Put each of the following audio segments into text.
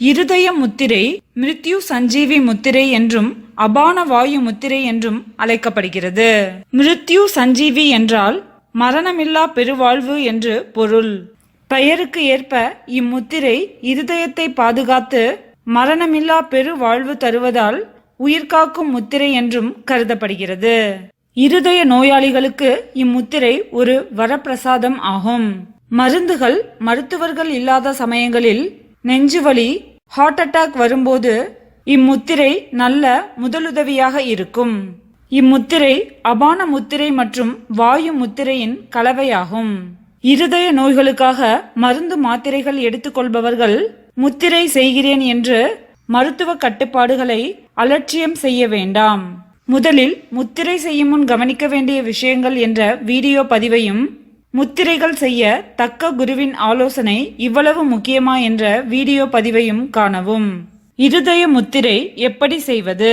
இருதய முத்திரை மிருத்யு சஞ்சீவி முத்திரை என்றும் அபான வாயு முத்திரை என்றும் அழைக்கப்படுகிறது. மிருத்யு சஞ்சீவி என்றால் மரணமில்லா பெருவாழ்வு என்று பொருள். பெயருக்கு ஏற்ப இம்முத்திரை இருதயத்தை பாதுகாத்து மரணமில்லா பெருவாழ்வு தருவதால் உயிர்காக்கும் முத்திரை என்றும் கருதப்படுகிறது. இருதய நோயாளிகளுக்கு இம்முத்திரை ஒரு வரப்பிரசாதம் ஆகும். மருந்துகள் மருத்துவர்கள் இல்லாத சமயங்களில் நெஞ்சுவலி ஹார்ட் அட்டாக் வரும்போது இம்முத்திரை நல்ல முதலுதவியாக இருக்கும். இம்முத்திரை அபான முத்திரை மற்றும் வாயு முத்திரையின் கலவையாகும். இருதய நோய்களுக்காக மருந்து மாத்திரைகள் எடுத்துக்கொள்பவர்கள் முத்திரை செய்கிறேன் என்று மருத்துவ கட்டுப்பாடுகளை அலட்சியம் செய்ய வேண்டாம். முதலில் முத்திரை செய்யும் முன் கவனிக்க வேண்டிய விஷயங்கள் என்ற வீடியோ பதிவையும் முத்திரைகள் செய்ய தக்க குருவின் ஆலோசனை இவ்வளவு முக்கியமா என்ற வீடியோ பதிவையும் காணவும். இருதய முத்திரை எப்படி செய்வது?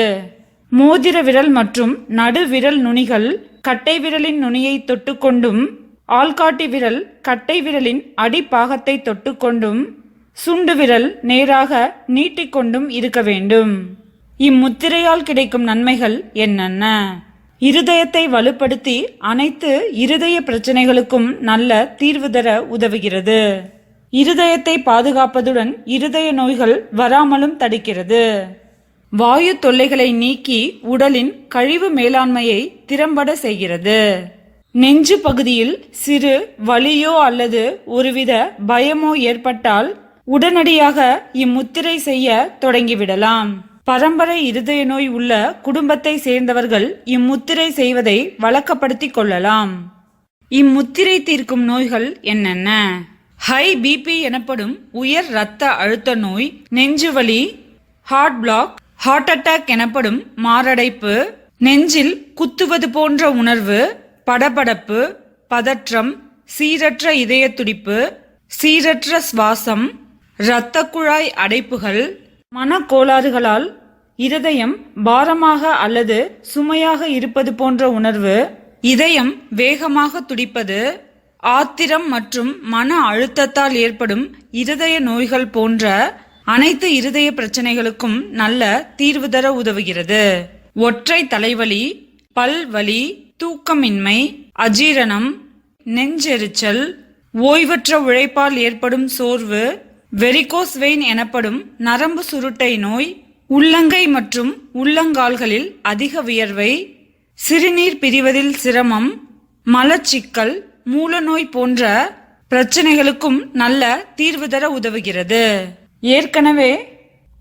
மோதிர விரல் மற்றும் நடு விரல் நுனிகள் கட்டை விரலின் நுனியை தொட்டுக்கொண்டும் ஆள்காட்டி விரல் கட்டை விரலின் அடிப்பாகத்தை தொட்டுக்கொண்டும் சுண்டு விரல் நேராக நீட்டிக்கொண்டும் இருக்க வேண்டும். இம்முத்திரையால் கிடைக்கும் நன்மைகள் என்னென்ன? இருதயத்தை வலுப்படுத்தி அனைத்து இருதய பிரச்சனைகளுக்கும் நல்ல தீர்வு தர உதவுகிறது. இருதயத்தை பாதுகாப்பதுடன் இருதய நோய்கள் வராமலும் தடுக்கிறது. வாயு தொல்லைகளை நீக்கி உடலின் கழிவு மேலாண்மையை திறம்பட செய்கிறது. நெஞ்சு பகுதியில் சிறு வலியோ அல்லது ஒருவித பயமோ ஏற்பட்டால் உடனடியாக இம்முத்திரை செய்ய தொடங்கிவிடலாம். பரம்பரை இருதய நோய் உள்ள குடும்பத்தை சேர்ந்தவர்கள் இம்முத்திரை செய்வதை வழக்கப்படுத்திக் கொள்ளலாம். இம்முத்திரை தீர்க்கும் நோய்கள் என்னென்ன? ஹை பிபி எனப்படும் உயர் இரத்த அழுத்த நோய் நெஞ்சுவலி ஹார்ட் பிளாக் ஹார்ட் அட்டாக் எனப்படும் மாரடைப்பு நெஞ்சில் குத்துவது போன்ற உணர்வு படபடப்பு பதற்றம் சீரற்ற இதய துடிப்பு சீரற்ற சுவாசம் இரத்த குழாய் அடைப்புகள் மனக்கோளாறுகளால் இருதயம் பாரமாக அல்லது சுமையாக இருப்பது போன்ற உணர்வு இதயம் வேகமாக துடிப்பது ஆத்திரம் மற்றும் மன அழுத்தத்தால் ஏற்படும் இருதய நோய்கள் போன்ற அனைத்து இருதய பிரச்சனைகளுக்கும் நல்ல தீர்வு தர உதவுகிறது. ஒற்றை தலைவலி பல்வலி தூக்கமின்மை அஜீரணம் நெஞ்செரிச்சல் ஓய்வற்ற உழைப்பால் ஏற்படும் சோர்வு வெரிகோஸ் வெயின் எனப்படும் நரம்பு சுருட்டை நோய் உள்ளங்கை மற்றும் உள்ளங்கால்களில் அதிக வியர்வை சிறுநீர் பிரிவதில் சிரமம் மலச்சிக்கல் மூலநோய் போன்ற பிரச்சனைகளுக்கும் நல்ல தீர்வு தர உதவுகிறது. ஏற்கனவே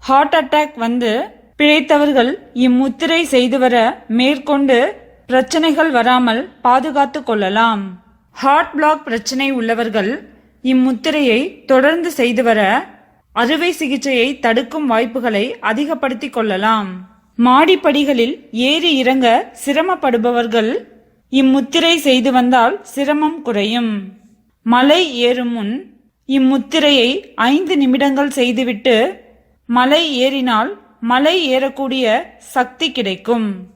ஹார்ட் அட்டாக் வந்து பிழைத்தவர்கள் இம்முத்திரை செய்து வர மேற்கொண்டு பிரச்சனைகள் வராமல் பாதுகாத்து கொள்ளலாம். ஹார்ட் பிளாக் பிரச்சனை உள்ளவர்கள் இம்முத்திரையை தொடர்ந்து செய்து வர அறுவை சிகிச்சையை தடுக்கும் வாய்ப்புகளை அதிகப்படுத்திக் கொள்ளலாம். மாடிப்படிகளில் ஏறி இறங்க சிரமப்படுபவர்கள் இம்முத்திரை செய்து வந்தால் சிரமம் குறையும். மலை ஏறும் முன் இம்முத்திரையை ஐந்து நிமிடங்கள் செய்துவிட்டு மலை ஏறினால் மலை ஏறக்கூடிய சக்தி கிடைக்கும்.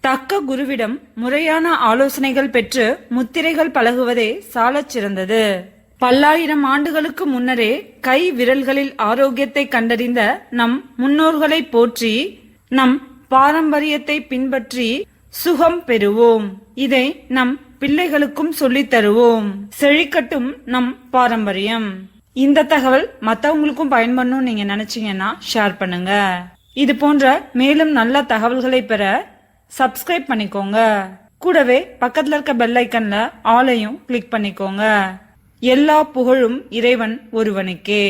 தக்க குருவிடம் முறையான ஆலோசனைகள் பெற்று முத்திரைகள் பழகுவதே சாலச் சிறந்தது பல்லாயிரம் ஆண்டுகளுக்கு முன்னரே கை விரல்களில் ஆரோக்கியத்தை கண்டறிந்த நம் முன்னோர்களை போற்றி நம் பாரம்பரியத்தை பின்பற்றி சுகம் பெறுவோம். இதை நம் பிள்ளைகளுக்கும் சொல்லித் தருவோம். செழிக்கட்டும் நம் பாரம்பரியம். இந்த தகவல் மத்தவங்களுக்கும் பயன்படணும் நீங்க நினைச்சீங்கன்னா ஷேர் பண்ணுங்க. இது போன்ற மேலும் நல்ல தகவல்களை பெற சப்ஸ்கிரைப் பண்ணிக்கோங்க. கூடவே பக்கத்துல இருக்க பெல் ஐக்கன்ல ஆலையும் கிளிக் பண்ணிக்கோங்க. எல்லா புகழும் இறைவன் ஒருவனுக்கே.